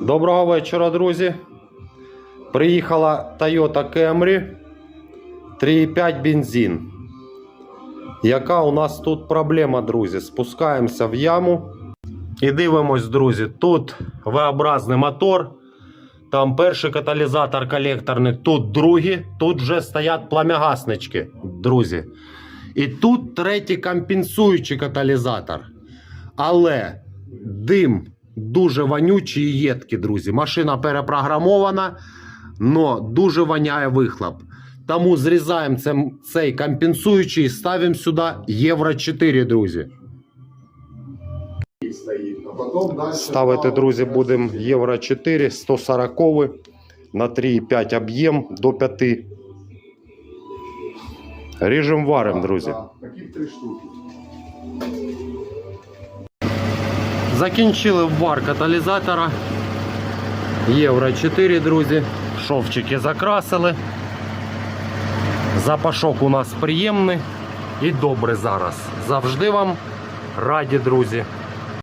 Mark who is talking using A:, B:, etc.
A: Доброго вечора, друзі. Приїхала Toyota Camry 3,5 бензин. Яка у нас тут проблема, друзі? Спускаємося в яму і дивимось, друзі. Тут V-образний мотор. Там перший каталізатор колекторний, тут другий, тут вже стоять пламягаснички, друзі. І тут третій компенсуючий каталізатор. Але дим дуже вонючий і єдкий, друзі. Машина перепрограмована, але дуже воняє вихлоп. Тому зрізаємо це- цей компенсуючий і ставимо сюди Євро 4, друзі. Ставити, друзі, будемо. Євро 4, 140 на 3,5 об'єм до 5. Ріжем варим, друзі.
B: Таких три штуки.
A: Закінчили вар каталізатора. Євро 4, друзі. Шовчики закрасили. Запашок у нас приємний і добрий зараз. Завжди вам раді, друзі.